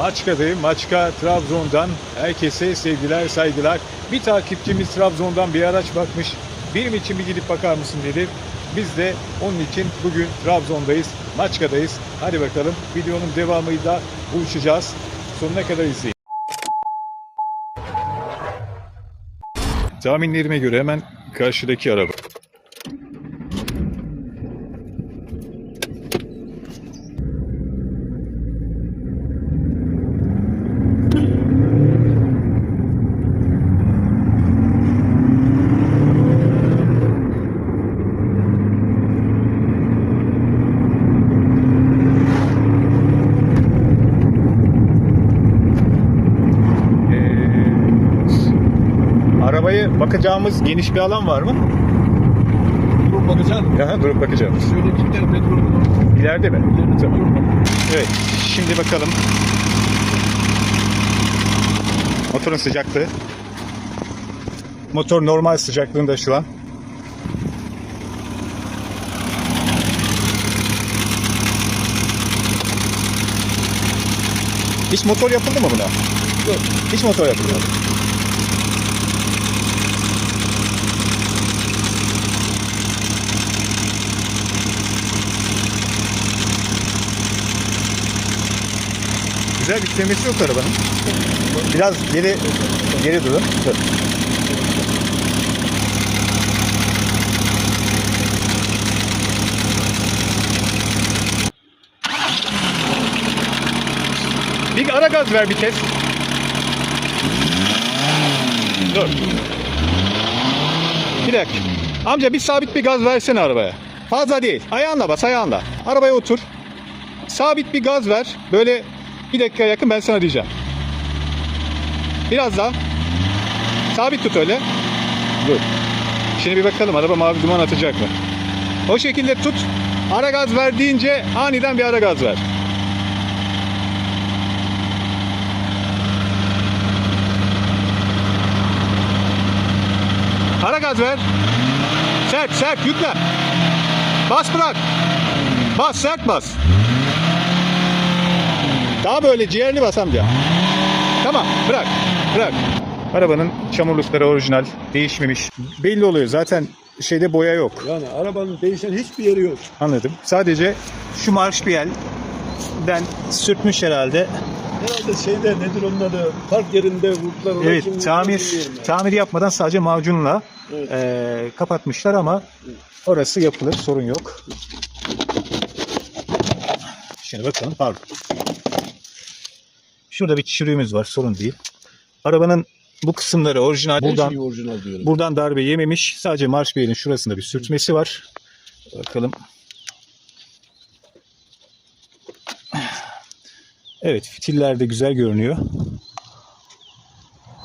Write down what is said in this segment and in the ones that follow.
Maçka'dayım. Maçka Trabzon'dan herkese sevgiler, saygılar. Bir takipçimiz Trabzon'dan bir araç bakmış. Benim için bir gidip bakar mısın dedi. Biz de onun için bugün Trabzon'dayız, Maçka'dayız. Hadi bakalım videonun devamıyla buluşacağız. Sonuna kadar izleyin. Tahminlerime göre hemen karşıdaki araba. Ee, arabayı bakacağımız geniş bir alan var mı? Durup bakacaksın. Aha, durup bakacağımız. Şöyle bir tane petrol İleride mi? İleride Tamam. Evet. Şimdi bakalım. Motorun sıcaklığı. Motor normal sıcaklığında şu an. Hiç motor yapıldı mı buna? Yok. Hiç motor yapılmadı. Güzel temiz yok arabanın. Biraz geri geri durun. Dur. Bir ara gaz ver bir kez. Dur. Bir dakika. Amca bir sabit bir gaz versene arabaya. Fazla değil. Ayağınla bas ayağınla. Arabaya otur. Sabit bir gaz ver. Böyle bir dakika yakın ben sana diyeceğim. Biraz daha. Sabit tut öyle. Dur. Şimdi bir bakalım araba mavi duman atacak mı? O şekilde tut. Ara gaz ver deyince aniden bir ara gaz ver. Ara gaz ver. Sert sert yükle. Bas bırak. Bas sert bas. Daha böyle ciğerli bas amca. Tamam bırak bırak. Arabanın çamurlukları orijinal değişmemiş. Belli oluyor zaten şeyde boya yok. Yani arabanın değişen hiçbir yeri yok. Anladım. Sadece şu marşpiyelden sürtmüş herhalde. Herhalde şeyde nedir onun adı? Park yerinde vurdular. ona, kim Evet vurdu tamir bilmiyorum yani. tamir yapmadan sadece macunla Evet. eee, kapatmışlar ama orası yapılır sorun yok. Şimdi bakalım pardon. Şurada bir çürüğümüz var sorun değil. Arabanın bu kısımları orijinal. Her Buradan şey orijinal diyorum. buradan darbe yememiş. Sadece marşpiyelin şurasında bir sürtmesi var. Bakalım. Evet fitiller de güzel görünüyor.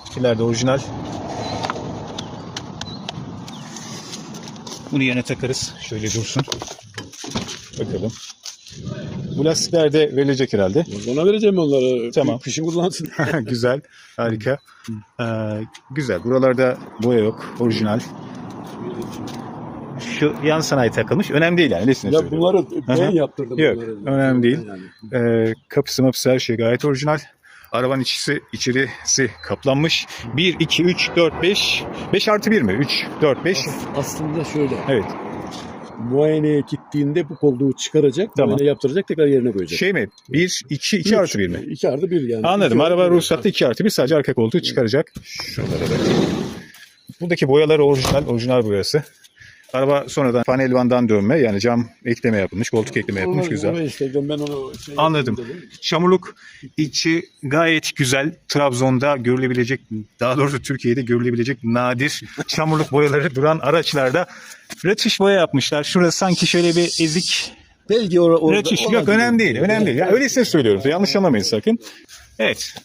Fitiller de orijinal. Bunu yerine takarız. Şöyle dursun. Bakalım. Bu lastikler de verilecek herhalde. Ona vereceğim onları. Tamam. Kışın kullansın. güzel. Harika. Ee, güzel. Buralarda boya yok. Orijinal. Şu yan sanayi takılmış. Önemli değil yani. Nesine ya söylüyorum. bunları ben yaptırdım. Yok, bunları. önemli değil. Yani. Ee, kapısı mapısı her şey gayet orijinal. Arabanın içisi, içerisi kaplanmış. 1, 2, 3, 4, 5. 5 artı 1 mi? 3, 4, 5. As- aslında şöyle. Evet. Muayeneye gittiğinde bu koltuğu çıkaracak, Tamam. muayene yaptıracak, tekrar yerine koyacak. Şey mi? 1, 2, 2 artı 1 mi? 2 artı 1 yani. Anladım. İki Araba bir. ruhsatlı 2 artı 1 sadece arka koltuğu çıkaracak. Şuralara da. Buradaki boyalar orijinal, orijinal boyası. Araba sonradan panel vandan dönme yani cam ekleme yapılmış, koltuk ekleme yapılmış güzel. onu Instagram ben onu şey Anladım. dedim. Çamurluk içi gayet güzel. Trabzon'da görülebilecek, daha doğrusu Türkiye'de görülebilecek nadir çamurluk boyaları duran araçlarda rötuş boya yapmışlar. Şurası sanki şöyle bir ezik Belki or orada rötuş. Yok önemli değil, önemli değil. Ya, öylesine söylüyorum. Yanlış anlamayın sakın. Evet.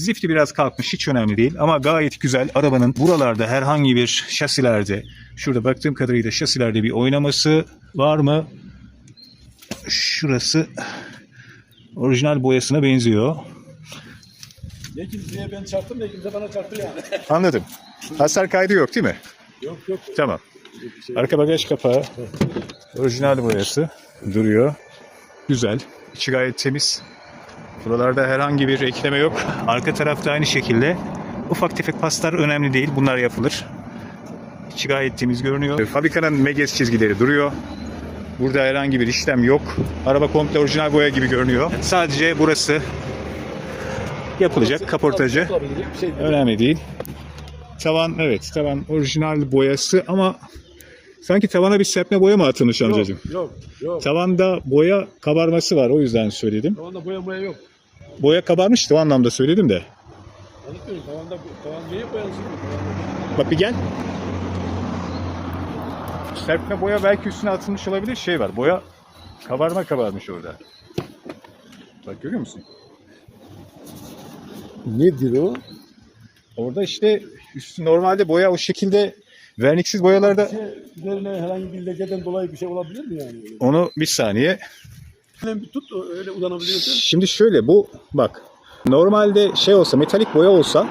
Zifti biraz kalkmış hiç önemli değil ama gayet güzel. Arabanın buralarda herhangi bir şasilerde şurada baktığım kadarıyla şasilerde bir oynaması var mı? Şurası orijinal boyasına benziyor. Ne kimseye ben çarptım ne kimse bana çarptı yani. Anladım. Hasar kaydı yok değil mi? yok yok. Tamam. Şey- Arka bagaj kapağı orijinal boyası duruyor. Güzel. İçi gayet temiz. Buralarda herhangi bir ekleme yok. Arka tarafta aynı şekilde. Ufak tefek paslar önemli değil. Bunlar yapılır. İçi gayet temiz görünüyor. Fabrikanın Meges çizgileri duruyor. Burada herhangi bir işlem yok. Araba komple orijinal boya gibi görünüyor. Sadece burası yapılacak kaportacı. Önemli değil. Tavan evet tavan orijinal boyası ama sanki tavana bir serpme boya mı atılmış amcacığım? Yok, yok, yok. Tavanda boya kabarması var o yüzden söyledim. Tavanda boya boya yok. Boya kabarmıştı o anlamda söyledim de. Anlatmıyorum. Tavanda, tavan niye boyansın? Bak bir gel. Serpme boya belki üstüne atılmış olabilir şey var. Boya kabarma kabarmış orada. Bak görüyor musun? Nedir o? Orada işte üstü normalde boya o şekilde verniksiz boyalarda Şey, üzerine herhangi bir lekeden dolayı bir şey olabilir mi yani? onu bir saniye Hemen bir tut öyle uzanabiliyorsun. Şimdi şöyle bu bak normalde şey olsa metalik boya olsa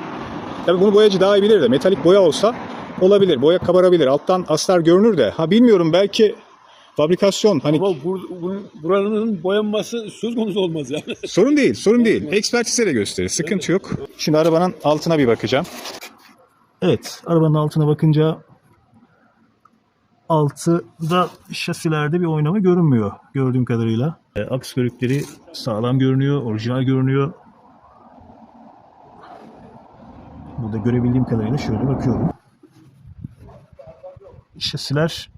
tabii bunu boyacı daha iyi bilir de metalik boya olsa olabilir. Boya kabarabilir. Alttan astar görünür de. Ha bilmiyorum belki fabrikasyon hani Ama bur, bunun- buranın boyanması söz konusu olmaz yani. sorun değil. Sorun değil. Ekspertize de gösterir. Sıkıntı yok. Şimdi arabanın altına bir bakacağım. Evet, arabanın altına bakınca altıda şasilerde bir oynama görünmüyor gördüğüm kadarıyla. E, aks bölükleri sağlam görünüyor, orijinal görünüyor. Burada görebildiğim kadarıyla şöyle bakıyorum. Şasiler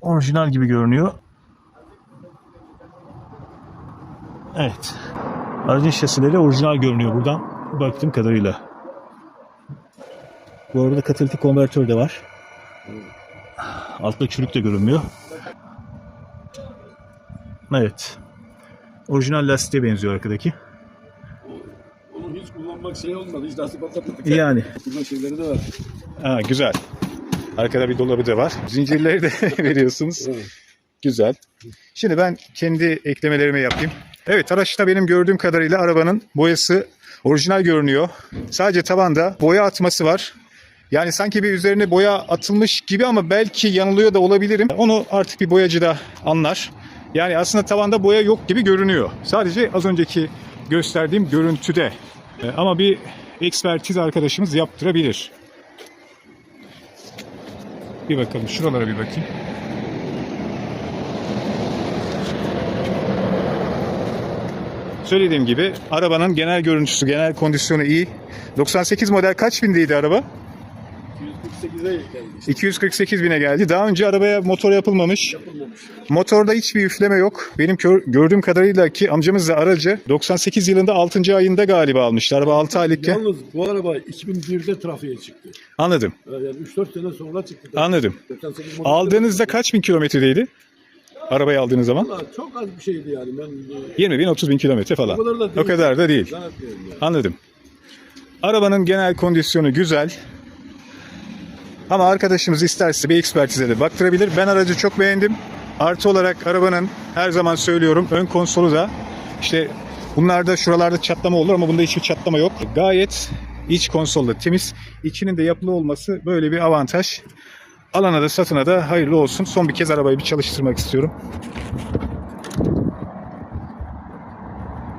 orijinal gibi görünüyor. Evet. Aracın şasileri orijinal görünüyor buradan baktığım kadarıyla. Bu arada katalitik konvertör de var. Altta çürük de görünmüyor. Evet. Orijinal lastiğe benziyor arkadaki. Onu hiç kullanmak şey olmadı. Hiç lastik patlatmadık. Yani. Burada şeyleri de var. Ha, güzel. Arkada bir dolabı da var. Zincirleri de veriyorsunuz. Evet. Güzel. Şimdi ben kendi eklemelerimi yapayım. Evet araçta benim gördüğüm kadarıyla arabanın boyası orijinal görünüyor. Sadece tavanda boya atması var. Yani sanki bir üzerine boya atılmış gibi ama belki yanılıyor da olabilirim. Onu artık bir boyacı da anlar. Yani aslında tavanda boya yok gibi görünüyor. Sadece az önceki gösterdiğim görüntüde. E, Ama bir ekspertiz arkadaşımız yaptırabilir. Bir bakalım şuralara bir bakayım. Söylediğim gibi arabanın genel görüntüsü, genel kondisyonu iyi. 98 model kaç bindeydi araba? 248'e geldi. 248 bine geldi. Daha önce arabaya motor yapılmamış. Yapılmamış. Motorda hiçbir üfleme yok. Benim gördüğüm kadarıyla ki amcamız da aracı 98 yılında 6. ayında galiba almıştı. Araba 6 aylıkken. Yalnız bu araba 2001'de trafiğe çıktı. Anladım. Yani 3-4 sene sonra çıktı. Anladım. 98 model- Aldığınızda kaç bin kilometredeydi? Arabayı aldığınız zaman? Vallahi çok az bir şeydi yani. Ben e, 20 bin 30 bin kilometre falan. O kadar da değil. O kadar da değil. yani. Anladım. Arabanın genel kondisyonu güzel. Ama arkadaşımız isterse bir ekspertize de baktırabilir. Ben aracı çok beğendim. Artı olarak arabanın her zaman söylüyorum ön konsolu da işte bunlarda şuralarda çatlama olur ama bunda hiçbir çatlama yok. Gayet iç konsolda temiz. İçinin de yapılı olması böyle bir avantaj. Alana da satına da hayırlı olsun. Son bir kez arabayı bir çalıştırmak istiyorum.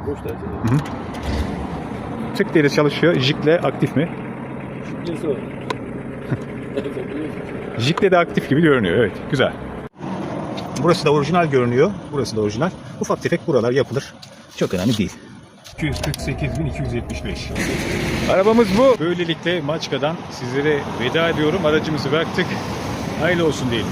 Boş derece. Tık diye de çalışıyor. Jikle aktif mi? Jikle de aktif gibi görünüyor. Evet, güzel. Burası da orijinal görünüyor. Burası da orijinal. Ufak tefek buralar yapılır. Çok önemli değil. 248.275. Arabamız bu. Böylelikle Maçka'dan sizlere veda ediyorum. Aracımızı bıraktık. Hayırlı olsun diyelim.